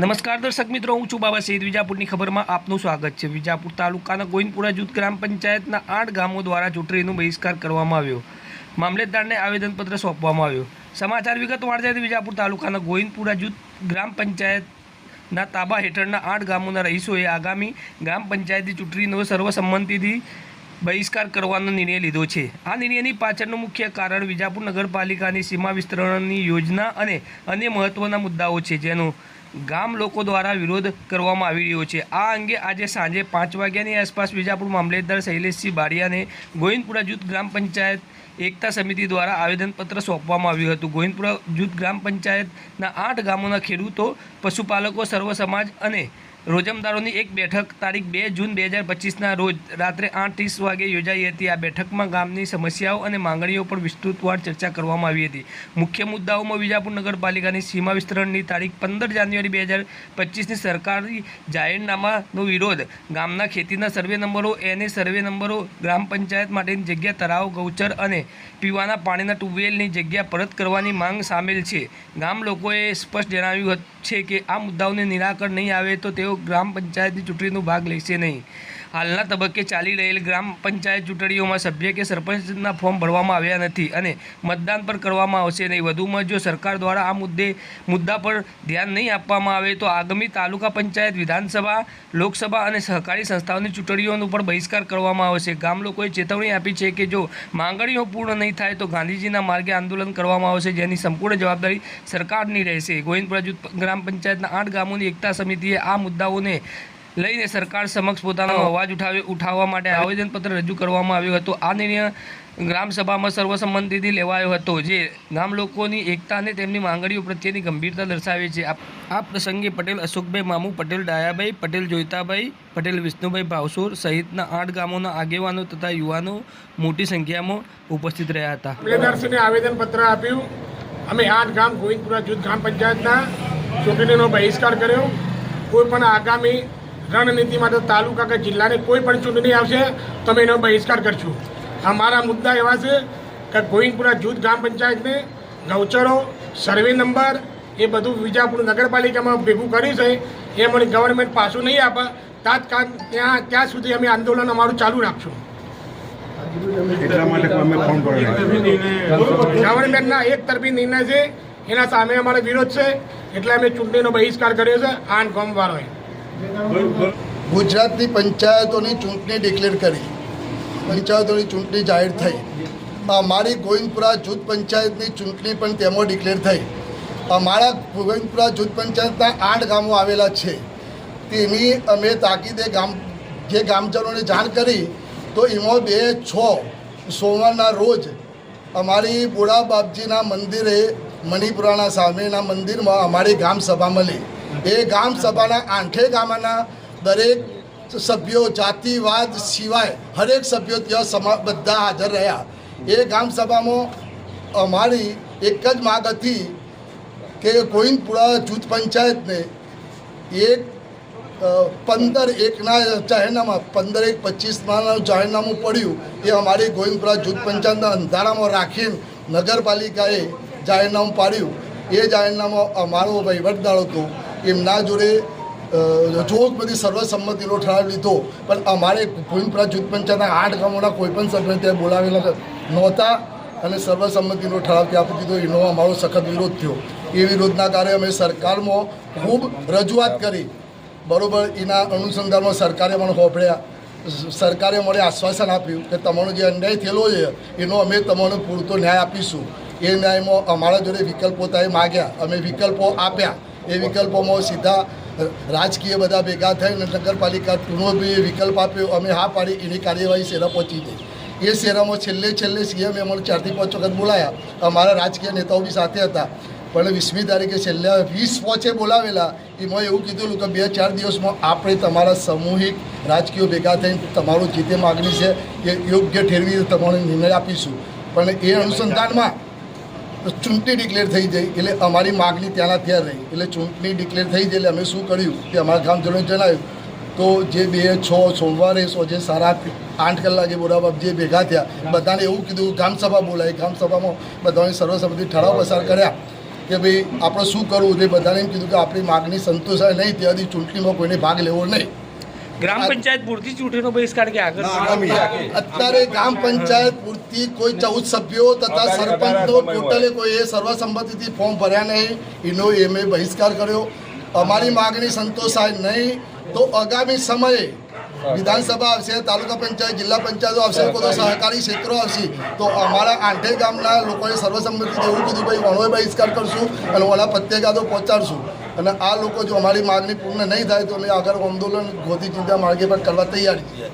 નમસ્કાર દર્શક મિત્રો, હું છું બાબા સૈદ વિજાપુરની ખબરમાં આપનું સ્વાગત છે. વિજાપુર તાલુકાના ગોવિંદપુરા જૂથ ગ્રામ પંચાયતના આઠ ગામો દ્વારા ચૂંટણીનો બહિષ્કાર કરવામાં આવ્યો. મામલેદારને આવેદનપત્ર સોંપવામાં આવ્યો. સમાચાર વિગત વાંચતા વિજાપુર તાલુકાના ગોવિંદપુરા જૂથ ગ્રામ પંચાયતના તાબા હેઠળના આઠ ગામોના રહીશોએ આગામી ગ્રામ પંચાયતની ચૂંટણીનો સર્વસંમતિથી બહિષ્કાર કરવાનો નિર્ણય લીધો છે. આ નિર્ણયની પાછળનું મુખ્ય કારણ વિજાપુર નગરપાલિકાની સીમા વિસ્તરણની યોજના અને અન્ય મહત્ત્વના મુદ્દાઓ છે, જેનો ગામ લોકો દ્વારા વિરોધ કરવામાં આવી રહ્યો છે. આ અંગે આજે સાંજે પાંચ વાગ્યાની આસપાસ વિજાપુર મામલેદાર શૈલેષસિંહ બારિયાને ગોવિંદપુરા જૂથ ગ્રામ પંચાયત એકતા સમિતિ દ્વારા આવેદનપત્ર સોંપવામાં આવ્યું હતું. ગોવિંદપુરા જૂથ ગ્રામ પંચાયતના આઠ ગામોના ખેડૂતો, પશુપાલકો સર્વ સમાજ અને રોજમદારોની એક બેઠક તારીખ બે જૂન બે હજાર પચીસના રોજ રાત્રે આઠ ત્રીસ વાગે યોજાઈ હતી. આ બેઠકમાં ગામની સમસ્યાઓ અને માંગણીઓ પર વિસ્તૃતવાર ચર્ચા કરવામાં આવી હતી. મુખ્ય મુદ્દાઓમાં વિજાપુર નગરપાલિકાની સીમા વિસ્તરણની તારીખ પંદર જાન્યુઆરી બે હજાર પચીસની સરકારી જાહેરનામાનો વિરોધ, ગામના ખેતીના સર્વે નંબરો, એને સર્વે નંબરો, ગ્રામ પંચાયત માટેની જગ્યા, તળાવ, ગૌચર અને પીવાના પાણીના ટ્યુબવેલની જગ્યા પરત કરવાની માંગ સામેલ છે. ગામ લોકોએ સ્પષ્ટ જણાવ્યું છે કે આ મુદ્દાઓને નિરાકરણ નહીં આવે તો તેઓ ગ્રામ પંચાયતની ચૂંટણીનો ભાગ લેશે નહીં. હાલના તબક્કે ચાલી રહેલ ગ્રામ પંચાયત ચૂંટણીઓમાં સભ્ય કે સરપંચના ફોર્મ ભરવામાં આવ્યા નથી અને મતદાન પર કરવામાં આવશે નહીં. વધુમાં જો સરકાર દ્વારા આ મુદ્દે, મુદ્દા પર ધ્યાન નહીં આપવામાં આવે તો આગામી તાલુકા પંચાયત, વિધાનસભા, લોકસભા અને સહકારી સંસ્થાઓની ચૂંટણીઓનો પણ બહિષ્કાર કરવામાં આવશે. ગામ લોકોએ ચેતવણી આપી છે કે જો માંગણીઓ પૂર્ણ નહીં થાય તો ગાંધીજીના માર્ગે આંદોલન કરવામાં આવશે જેની સંપૂર્ણ જવાબદારી સરકારની રહેશે. ગોવિંદપુરા ગ્રામ પંચાયતના આઠ ગામોની એકતા સમિતિએ આ મુદ્દાઓને લઈને સરકાર સમક્ષ પોતાનો અવાજ ઉઠાવી ઉઠાવવા માટે આવેદનપત્ર રજૂ કરવામાં આવ્યું હતું. આ નિર્ણય ગ્રામસભામાં સર્વસંમતિથી લેવાયો હતો જે ગામ લોકોની એકતા અને તેમની માંગણીઓ પ્રત્યેની ગંભીરતા દર્શાવે છે. આ આ પ્રસંગે પટેલ અશોકભાઈ મામુ પટેલ ડાયાભાઈ પટેલ જોઈતાભાઈ પટેલ વિષ્ણુભાઈ ભાવસુર સહિતના આઠ ગામોના આગેવાનો તથા યુવાનો મોટી સંખ્યામાં ઉપસ્થિત રહ્યા હતા. મામલેદારશ્રીને આવેદનપત્ર આપ્યું. અમે આઠ ગામ ગોવિંદપુરા જૂથ ગ્રામ પંચાયતના ચૂંટણીનો બહિષ્કાર કર્યો. કોઈ પણ આગામી રણનીતિ માટે તાલુકા કે જિલ્લાની કોઈ પણ ચૂંટણી આવશે તો અમે એનો બહિષ્કાર કરશું. અમારા મુદ્દા એવા છે કે ગોવિંદપુરા જૂથ ગ્રામ પંચાયતને ગૌચરો સર્વે નંબર એ બધું વિજાપુર નગરપાલિકામાં ભેગું કર્યું છે એ મને ગવર્મેન્ટ પાછું નહીં આપે. તાત્કાલ ત્યાં ત્યાં સુધી અમે આંદોલન અમારું ચાલુ રાખશું. ગવર્મેન્ટના એક તરફી નિર્ણય છે એના સામે અમારો વિરોધ છે એટલે અમે ચૂંટણીનો બહિષ્કાર કર્યો છે આન ગામવાળાએ ગુજરાતની પંચાયતોની ચૂંટણી ડિક્લેર કરી. પંચાયતોની ચૂંટણી જાહેર થઈ. અમારી ગોવિંદપુરા જૂથ પંચાયતની ચૂંટણી પણ તેમાં ડિક્લેર થઈ. અમારા ગોવિંદપુરા જૂથ પંચાયતના આઠ ગામો આવેલા છે. તેની અમે તાકીદે ગામ, જે ગામજનોને જાણ કરી, તો એમાં બે છ સોમવારના રોજ અમારી બોડા બાપજીના મંદિરે મણિપુરાના સામેના મંદિરમાં અમારી ગામ સભા મળી. એ ગામ સભાના આઠે ગામના દરેક સભ્યો જાતિવાદ સિવાય હરેક સભ્યો ત્યાં સમા, બધા હાજર રહ્યા. એ ગામ સભામાં અમારી એક જ માગ હતી કે ગોવિંદપુરા જૂથ પંચાયતને એક પંદર એકના જાહેરનામા, પંદર એક પચીસમાં જાહેરનામું પડ્યું. એ અમારી ગોવિંદપુરા જૂથ પંચાયતના અંધારામાં રાખીને નગરપાલિકાએ જાહેરનામું પાડ્યું. એ જાહેરનામું અમારો વહીવટદાર હતો. એમના જોડે જોગ બધી સર્વસંમતિનો ઠરાવ લીધો, પણ અમારે ગોવિંદપુરા જૂથ પંચાયતના આઠ ગામોના કોઈપણ સભ્ય ત્યાં બોલાવેલા નહોતા અને સર્વસંમતિનો ઠરાવ ત્યાં આપી દીધો. એનો અમારો સખત વિરોધ થયો. એ વિરોધના કારણે અમે સરકારમાં ખૂબ રજૂઆત કરી. બરોબર, એના અનુસંધાનમાં સરકારે પણ હોપડ્યા સરકારે મને આશ્વાસન આપ્યું કે તમારો જે અન્યાય થયેલો છે, એનો અમે તમને પૂરતો ન્યાય આપીશું. એ ન્યાયમાં અમારા જોડે વિકલ્પો તાએ માગ્યા. અમે વિકલ્પો આપ્યા. એ વિકલ્પોમાં સીધા રાજકીય બધા ભેગા થઈને નગરપાલિકા ટૂનો બી વિકલ્પ આપ્યો, અમે હા પાડી, એની કાર્યવાહી શેરા પહોંચી ગઈ. એ શેરામાં છેલ્લે છેલ્લે સીએમ અમને ચારથી પાંચ વખત બોલાયા. અમારા રાજકીય નેતાઓ બી સાથે હતા. પણ વીસમી તારીખે છેલ્લા વીસ પહોંચે બોલાવેલા, એમાં એવું કીધું કે બે ચાર દિવસમાં આપણે તમારા સામૂહિક રાજકીય ભેગા થઈને તમારું જે તે માગણી છે, એ યોગ્ય ઠેરવી તમારો નિર્ણય આપીશું. પણ એ અનુસંધાનમાં ચૂંટણી ડિક્લેર થઈ જઈ એટલે અમારી માગણી ત્યાંના ત્યાં રહી. એટલે ચૂંટણી ડિક્લેર થઈ જઈ એટલે અમે શું કર્યું કે અમારા ગ્રામજનોએ જણાવ્યું તો જે બે છ સોમવારે સોજે સારા આઠ કલાકે બોલાવા જે ભેગા થયા, બધાને એવું કીધું ગ્રામસભા બોલાવી. ગ્રામસભામાં બધાને સર્વસંમતિ ઠરાવ પસાર કર્યા કે ભાઈ આપણે શું કરવું? તે બધાને એમ કીધું કે આપણી માગણી સંતોષાય નહીં, ત્યાંથી ચૂંટણીમાં કોઈને ભાગ લેવો નહીં. ગ્રામ પંચાયત પૂરતી ચૂંટણીનો બહિષ્કાર કે આગળ? અત્યારે ગ્રામ પંચાયત પૂરતી કોઈ ચૌદ સભ્યો તથા સરપંચનો ટોટલે કોઈએ સર્વસંમતિથી ફોર્મ ભર્યા નહીં એનો એમે બહિષ્કાર કર્યો. અમારી માગણી સંતોષાય નહીં તો આગામી સમયે વિધાનસભા આવશે તાલુકા પંચાયત જિલ્લા પંચાયતો આવશે કોઈ સહકારી ક્ષેત્રો આવશે તો અમારા આંઠે ગામના લોકોએ સર્વસંમતિથી એવું કીધું ભાઈ વણોએ બહિષ્કાર કરશું અને ઓલા પ્રત્યેગાદો પહોંચાડશું. અને આ લોકો જો અમારી માગણી પૂર્ણ નહીં થાય તો અમે આગળ આંદોલન ગોધી ચિંતા માર્ગે પર કરવા તૈયાર છીએ.